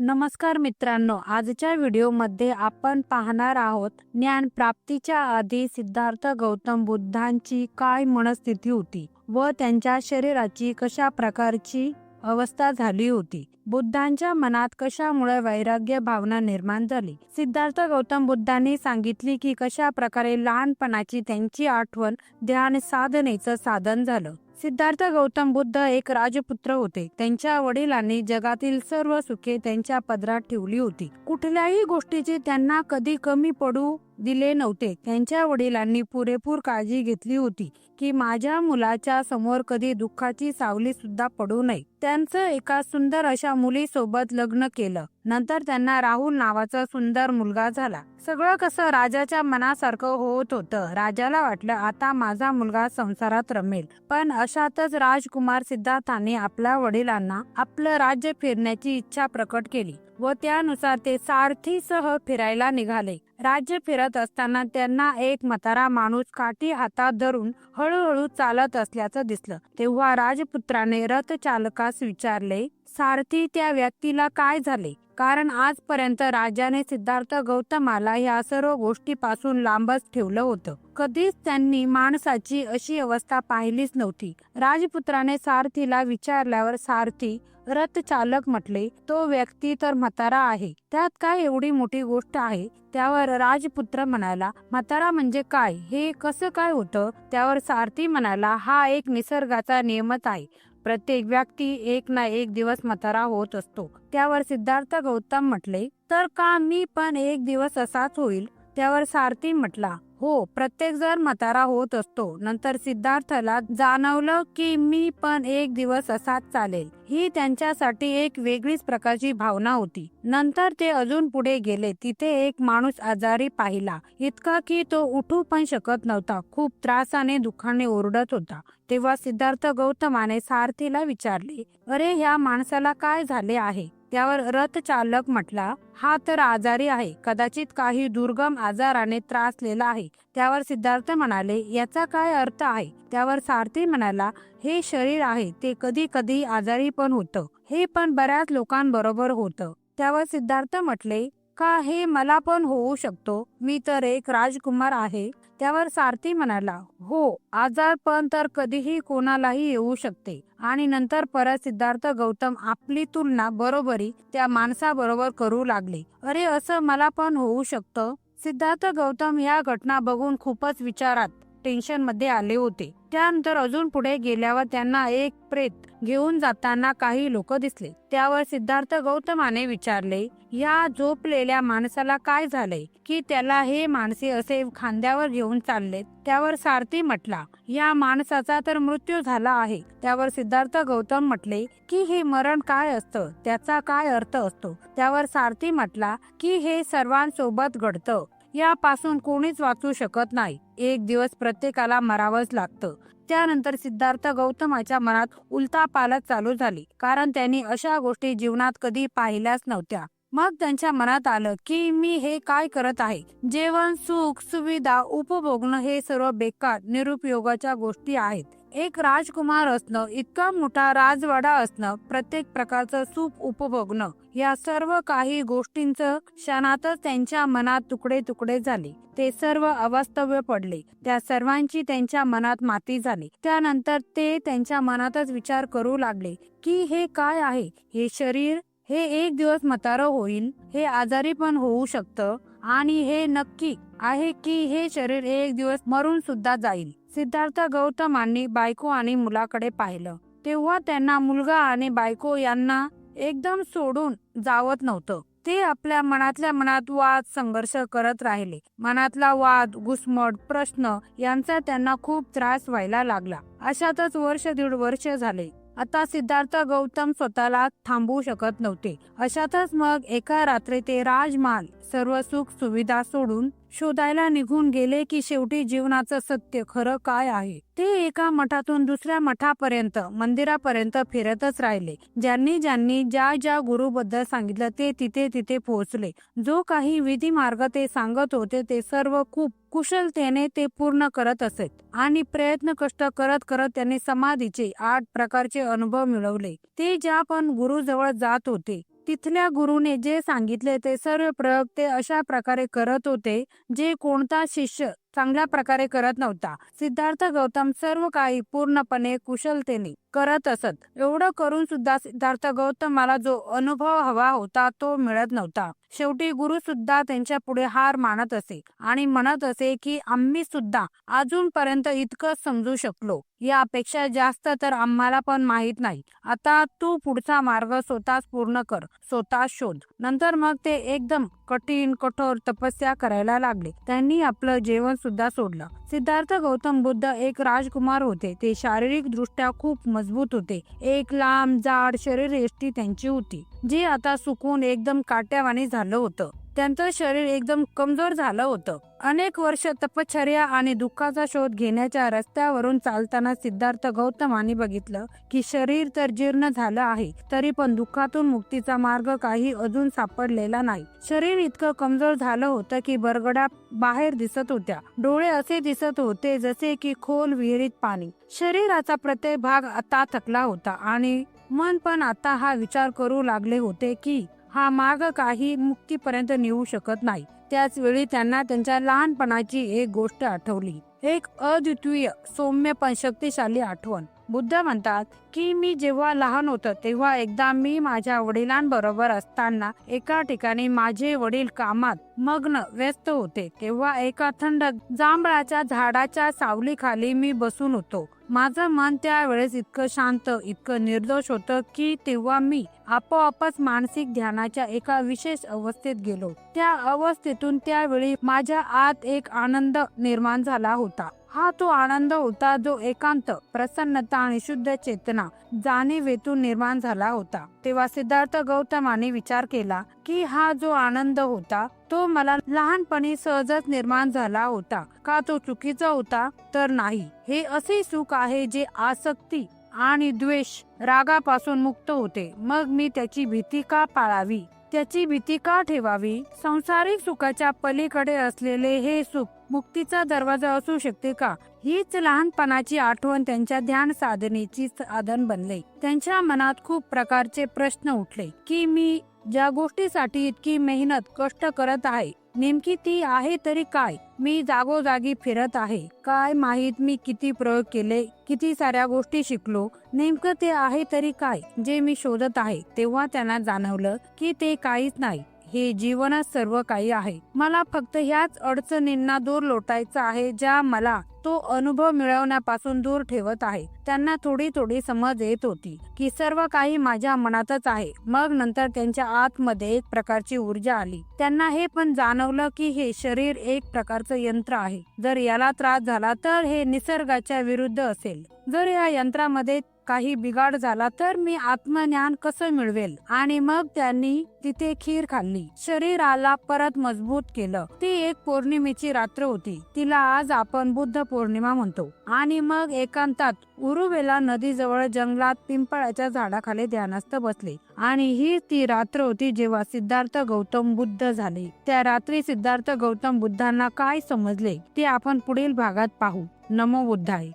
नमस्कार मित्रांनो आजच्या व्हिडिओमध्ये आपण पाहणार आहोत ज्ञान प्राप्तीच्या आधी सिद्धार्थ गौतम बुद्धांची काय मनस्थिती होती व त्यांच्या शरीराची कशा प्रकारची अवस्था झाली होती. बुद्धांच्या मनात कशामुळे वैराग्य भावना निर्माण झाली? सिद्धार्थ गौतम बुद्धांनी सांगितले की कशा प्रकारे लहानपणाची त्यांची आठवण ध्यान साधनेचं साधन झालं. सिद्धार्थ गौतम बुद्ध एक राजपुत्र होते. त्यांच्या वडिलांनी जगातील सर्व सुखे त्यांच्या पदरात ठेवली होती. कुठल्याही गोष्टीची त्यांना कधी कमी पडू दिले नव्हते. त्यांच्या वडिलांनी पुरेपूर काळजी घेतली होती. की माझ्या मुलाच्या समोर कधी दुःखाची सावली सुद्धा पडू नये. त्यांचं एका सुंदर अशा मुलीसोबत लग्न केलं. नंतर त्यांना राहुल नावाचा सुंदर मुलगा झाला. सगळं कसं राजाच्या मनासारखं होत होतं. राजाला वाटलं आता माझा मुलगा संसारात रमेल. पण अशातच राजकुमार सिद्धार्थाने आपल्या वडिलांना आपलं राज्य फिरण्याची इच्छा प्रकट केली व त्यानुसार ते सारथीसह फिरायला निघाले. राज्य फिरत असताना त्यांना एक मतारा माणूस काठी हातात धरून हळूहळू चालत असल्याचं दिसलं. तेव्हा राजपुत्राने रथ चालकास विचारले सारथी त्या व्यक्तीला काय झाले? कारण आजपर्यंत राजाने सिद्धार्थ गौतमाला या सर्व गोष्टीपासून लांबच ठेवलं होतं. कधीच त्यांनी माणसाची अशी अवस्था पाहिलीच नव्हती. राजपुत्राने सारथीला विचारल्यावर सारथी रथ चालक म्हटले तो व्यक्ती तर म्हातारा आहे. त्यात काय एवढी मोठी गोष्ट आहे त्यावर राजपुत्र म्हणाला म्हातारा म्हणजे काय? हे कसं काय होतं त्यावर सारथी म्हणाला हा एक निसर्गाचा नियमच आहे. प्रत्येक व्यक्ती एक ना एक दिवस म्हातारा होत असतो. त्यावर सिद्धार्थ गौतम म्हटले तर का मी पण एक दिवस असाच होईल? त्यावर सारथी म्हटला हो प्रत्येक जण म्हातारा होत असतो नंतर सिद्धार्थला जाणवलं की मी पण एक दिवस असाच चालेल. ही त्यांच्यासाठी एक वेगळीच प्रकारची भावना होती. नंतर ते अजून पुढे गेले तिथे एक माणूस आजारी पाहिला. इतका की तो उठू पण शकत नव्हता. खूप त्रासाने दुःखाने ओरडत होता. तेव्हा सिद्धार्थ गौतमाने सारथीला विचारले अरे ह्या माणसाला काय झाले आहे? त्यावर रथ चालक म्हटला हा तर आजारी आहे. कदाचित काही दुर्गम आजाराने त्रासलेला आहे. त्यावर सिद्धार्थ म्हणाले याचा काय अर्थ आहे? त्यावर सारथी म्हणाला हे शरीर आहे ते कधी कधी आजारी पण होतं. हे पण बऱ्याच लोकांबरोबर होतं. त्यावर सिद्धार्थ म्हटले का हे मला पण होऊ शकतो? मी तर एक राजकुमार आहे. त्यावर सारथी म्हणाला हो आजार पण तर कधीही कोणालाही येऊ शकते. आणि नंतर परत सिद्धार्थ गौतम आपली तुलना बरोबरी त्या माणसाबरोबर करू लागले. अरे असं मला पण होऊ शकतं? सिद्धार्थ गौतम या घटना बघून खूपच विचारात. टेन्शनमध्ये आले होते. त्यानंतर अजून पुढे गेल्यावर त्यांना एक प्रेत घेऊन जाताना काही लोक दिसले. त्यावर सिद्धार्थ गौतमाने विचारले या झोपलेल्या माणसाला काय झालंय? की त्याला हे माणसे असे खांद्यावर घेऊन चालले त्यावर सारथी म्हटला या माणसाचा तर मृत्यू झाला आहे. त्यावर सिद्धार्थ गौतम म्हटले की हे मरण काय असतं? त्याचा काय अर्थ असतो? त्यावर सारथी म्हटला की हे सर्वांसोबत घडतं. यापासून कोणीच वाचू शकत नाही. एक दिवस प्रत्येकाला मरावंच लागतं. त्यानंतर सिद्धार्थ गौतमाच्या मनात उलता पालत चालू झाली. कारण त्यांनी अशा गोष्टी जीवनात कधी पाहिल्याच नव्हत्या. मग त्यांच्या मनात आलं की मी हे काय करत आहे? जेवण सुख सुविधा उपभोगणं हे सर्व बेकार निरुपयोगाच्या गोष्टी आहेत. एक राजकुमार असणं इतका मोठा राजवाडा असणं प्रत्येक प्रकारचं सुख उपभोगणं या सर्व काही गोष्टींचं क्षणातच त्यांच्या मनात तुकडे तुकडे झाले. ते सर्व अवास्तव्य पडले. त्या सर्वांची त्यांच्या मनात माती झाली. त्यानंतर ते त्यांच्या मनातच विचार करू लागले की हे काय आहे? हे शरीर हे एक दिवस मतार होईल हे आजारी पण होऊ शकतं आणि हे नक्की आहे की हे शरीर एक दिवस मरून सुद्धा जाईल. सिद्धार्थ गौतमांनी बायको आणि मुलाकडे पाहिलं. तेव्हा त्यांना मुलगा आणि बायको यांना एकदम सोडून जावत नव्हतं. ते आपल्या मनातल्या मनात वाद संघर्ष करत राहिले. मनातला वाद घुसमट प्रश्न यांचा त्यांना खूप त्रास व्हायला लागला. अशातच वर्ष दीड वर्ष झाले. आता सिद्धार्थ गौतम स्वतःला थांबवू शकत नव्हते. अशातच मग एका रात्री ते राजमाल सर्व सुख सुविधा सोडून शोधायला निघून गेले की शेवटी जीवनाचं सत्य खरं काय आहे? ते एका मठातून दुसऱ्या मठापर्यंत मंदिरापर्यंत फिरतच राहिले. ज्यांनी ज्यांनी ज्या ज्या गुरुबद्दल सांगितलं ते तिथे तिथे पोहोचले. जो काही विधी मार्ग ते सांगत होते ते सर्व खूप कुशलतेने ते पूर्ण करत असत आणि प्रयत्न कष्ट करत करत त्यांनी समाधीचे आठ प्रकारचे अनुभव मिळवले. ते ज्या पण गुरु जवळ जात होते तिथल्या गुरुने जे सांगितले ते सर्व प्रयोग ते अशा प्रकारे करत होते जे कोणता शिष्य चांगल्या प्रकारे करत नव्हता. सिद्धार्थ गौतम सर्व काही पूर्णपणे कुशलतेने करत असत. एवढं करून सुद्धा सिद्धार्थ गौतम मला जो अनुभव हवा होता तो मिळत नव्हता. शेवटी गुरु सुद्धा त्यांच्या पुढे हार मानत असे आणि म्हणत असे की आम्ही सुद्धा अजूनपर्यंत इतकं समजू शकलो. यापेक्षा जास्त तर आम्हाला पण माहीत नाही. आता तू पुढचा मार्ग स्वतःच पूर्ण कर स्वतः शोध. नंतर मग ते एकदम कठीण कठोर तपस्या करायला लागले. त्यांनी आपलं जेवण सुद्धा सोडलं. सिद्धार्थ गौतम बुद्ध एक राजकुमार होते. ते शारीरिक दृष्ट्या खूप मजबूत होते. एक लांब जाड शरीर एष्टी त्यांची होती जी आता सुकून एकदम काट्यावाणी झालं होतं. त्यांचं शरीर एकदम कमजोर झालं होतं. अनेक वर्ष तपश्चर्या आणि दुःखाचा शोध घेण्याच्या रस्त्यावरून चालताना सिद्धार्थ गौतमाने बघितलं की शरीर तर जीर्ण झालं आहे तरी पण दुःखातून मुक्तीचा मार्ग काही अजून सापडलेला नाही. शरीर इतकं कमजोर झालं होतं की बरगडा बाहेर दिसत होत्या. डोळे असे दिसत होते जसे की खोल विहिरीत पाणी. शरीराचा प्रत्येक भाग आता थकला होता आणि मन पण आता हा विचार करू लागले होते की हा मार्ग काही मुक्तीपर्यंत नेऊ शकत नाही. त्याच वेळी त्यांना त्यांच्या लहानपणाची एक गोष्ट आठवली. एक अद्वितीय सौम्य पण शक्तिशाली आठवण. बुद्ध म्हणतात की मी जेव्हा लहान होतं तेव्हा एकदा मी माझ्या वडिलांबरोबर असताना एका ठिकाणी माझे वडील कामात मग्न व्यस्त होते. तेव्हा एका थंड जांभळाच्या झाडाच्या सावलीखाली मी बसून होतो. माझं मन त्यावेळेस इतकं शांत इतकं निर्दोष होतं की तेव्हा मी आपोआपच मानसिक ध्यानाच्या एका विशेष अवस्थेत गेलो. त्या अवस्थेतून त्यावेळी माझ्या आत एक आनंद निर्माण झाला होता. हा तो आनंद होता जो एकांत प्रसन्नता आणि शुद्ध चेतना जाणीवेतून निर्माण झाला होता. तेव्हा सिद्धार्थ गौतमाने विचार केला की हा जो आनंद होता तो मला लहानपणी सहजच निर्माण झाला होता. का तो चुकीचा होता? तर नाही. हे असे सुख आहे जे आसक्ती आणि द्वेष रागापासून मुक्त होते. मग मी त्याची भीती का पाळावी? त्याची भीती का ठेवावी? संसारिक सुखाच्या पलीकडे असलेले हे सुख मुक्तीचा दरवाजा असू शकते का? हीच लहानपणाची आठवण त्यांच्या ध्यान साधनेची साधन बनले. त्यांच्या मनात खूप प्रकारचे प्रश्न उठले की मी ज्या गोष्टीसाठी इतकी मेहनत कष्ट करत आहे नेमकी ती आहे तरी काय? मी जागोजागी फिरत आहे. काय माहीत मी किती प्रयोग केले किती साऱ्या गोष्टी शिकलो नेमकं ते आहे तरी काय? जे मी शोधत आहे तेव्हा त्यांना जाणवलं की ते काहीच नाही. हे जीवनात सर्व काही आहे. मला फक्त ह्याच अडचणींना दूर लोटायचं आहे ज्या मला तो अनुभव मिळवण्यापासून दूर ठेवत आहे. त्यांना थोडी थोडी समज येत होती की सर्व काही माझ्या मनातच आहे. मग नंतर त्यांच्या आतमध्ये एक प्रकारची ऊर्जा आली. त्यांना हे पण जाणवलं की हे शरीर एक प्रकारचं यंत्र आहे. जर याला त्रास झाला तर हे निसर्गाच्या विरुद्ध असेल. जर या यंत्रामध्ये काही बिघाड झाला तर मी आत्मज्ञान कसं मिळवेल? आणि मग त्यांनी तिथे खीर खाल्ली. शरीराला परत मजबूत केलं. ती एक पौर्णिमेची रात्र होती. तिला आज आपण बुद्ध पौर्णिमा म्हणतो. आणि मग एकांतात उरुवेला नदीजवळ जंगलात पिंपळाच्या झाडाखाली ध्यानस्थ बसले. आणि ही ती रात्र होती जेव्हा सिद्धार्थ गौतम बुद्ध झाले. त्या रात्री सिद्धार्थ गौतम बुद्धांना काय समजले ते आपण पुढील भागात पाहू. नमो बुद्धाय.